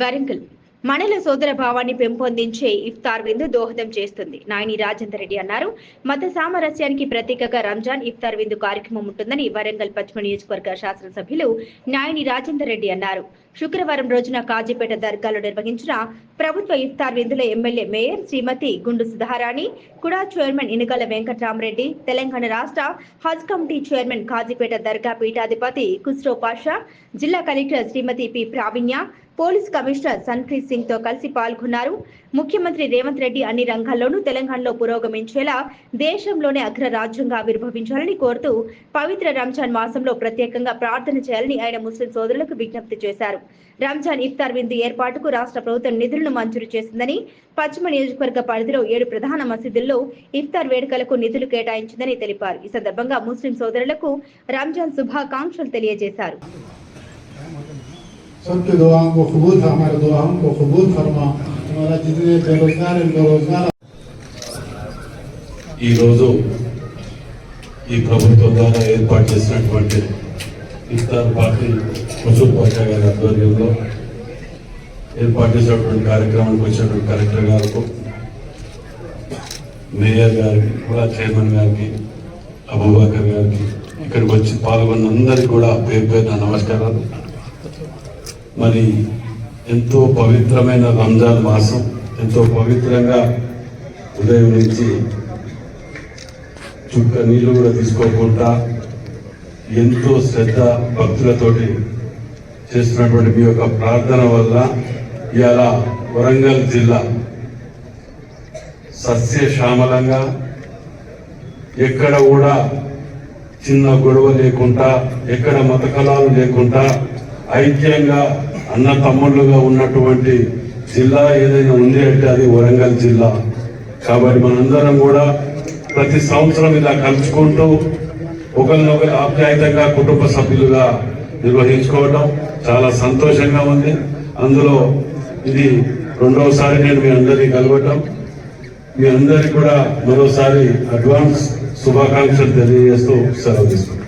వరంగల్. మనలో సోదర భావాన్ని పెంపొందించే ఇఫ్తార్ విందు దోహదం చేస్తుంది. నాయని రాజేందర్ రెడ్డి అన్నారు. మత సామరస్యానికి ప్రతీకగా రంజాన్ ఇఫ్తార్ విందు కార్యక్రమం ఉంటుందని వరంగల్ పశ్చిమ నియోజకవర్గ శాసనసభ్యులు నాయని రాజేందర్ రెడ్డి అన్నారు. శుక్రవారం రోజున కాజీపేట దర్గాలో నిర్వహించిన ప్రభుత్వ ఇఫ్తార్ విందులో ఎమ్మెల్యే మేయర్ శ్రీమతి గుండు సుధారాణి కుడా చైర్మన్ ఇనుగల వెంకటరామరెడ్డి తెలంగాణ రాష్ట్ర హజ్ కమిటీ చైర్మన్ కాజీపేట దర్గా పీఠాధిపతి కుస్రో పాషా జిల్లా కలెక్టర్ శ్రీమతి P Pravinya police commissioner Sanpreet సింగ్తో కలిసి పాల్గొన్నారు. ముఖ్యమంత్రి రేవంత్ రెడ్డి అన్ని రంగాల్లోనూ తెలంగాణలో పురోగమించేలా దేశంలోనే అగ్ర రాజ్యంగా ఆవిర్భవించాలని కోరుతూ పవిత్ర రంజాన్ మాసంలో ప్రత్యేకంగా ప్రార్థన చేయాలని ఆయన ముస్లిం సోదరులకు విజ్ఞప్తి చేశారు. రంజాన్ ఇఫ్తార్ విందు ఏర్పాటుకు రాష్ట్ర ప్రభుత్వం నిధులను మంజూరు చేసిందని పశ్చిమ నియోజకవర్గ పరిధిలో ఏడు ప్రధాన మసీదుల్లో ఇఫ్తార్ వేడుకలకు నిధులు కేటాయించిందని తెలిపారు. ఈ సందర్భంగా ముస్లిం సోదరులకు రంజాన్ శుభాకాంక్షలు తెలియజేశారు. ఈరోజు ఈ ప్రభుత్వం ద్వారా ఏర్పాటు చేసినటువంటి ఇస్తారు పార్టీ హుజూర్ పాషా గారి ఆధ్వర్యంలో ఏర్పాటు చేసినటువంటి కార్యక్రమానికి వచ్చినటువంటి కలెక్టర్ గారికి మేయర్ గారికి కూడా చైర్మన్ గారికి అబూబాకర్ గారికి ఇక్కడికి వచ్చి పాల్గొన్న అందరికీ కూడా పేరు పేరున నమస్కారాలు. మరి ఎంతో పవిత్రమైన రంజాన్ మాసం ఎంతో పవిత్రంగా ఉదయం నుంచి చుక్క నీళ్ళు కూడా తీసుకోకుండా ఎంతో శ్రద్ధ భక్తులతోటి చేస్తున్నటువంటి మీ యొక్క ప్రార్థన వల్ల ఇలా వరంగల్ జిల్లా సస్యశ్యామలంగా ఎక్కడ కూడా చిన్న గొడవ లేకుండా ఎక్కడ మతకలాలు లేకుండా ఐక్యంగా అన్న తమ్ముళ్ళుగా ఉన్నటువంటి జిల్లా ఏదైనా ఉంది అంటే అది వరంగల్ జిల్లా. కాబట్టి మనందరం కూడా ప్రతి సంవత్సరం ఇలా కలుసుకుంటూ ఒకరినొకరు ఆప్యాయతంగా కుటుంబ సభ్యులుగా నిర్వహించుకోవటం చాలా సంతోషంగా ఉంది. అందులో ఇది రెండవసారి నేను మీ అందరినీ కలవటం. మీ అందరికీ కూడా మరోసారి అడ్వాన్స్ శుభాకాంక్షలు తెలియజేస్తూ సెలవు తీసుకుంటాను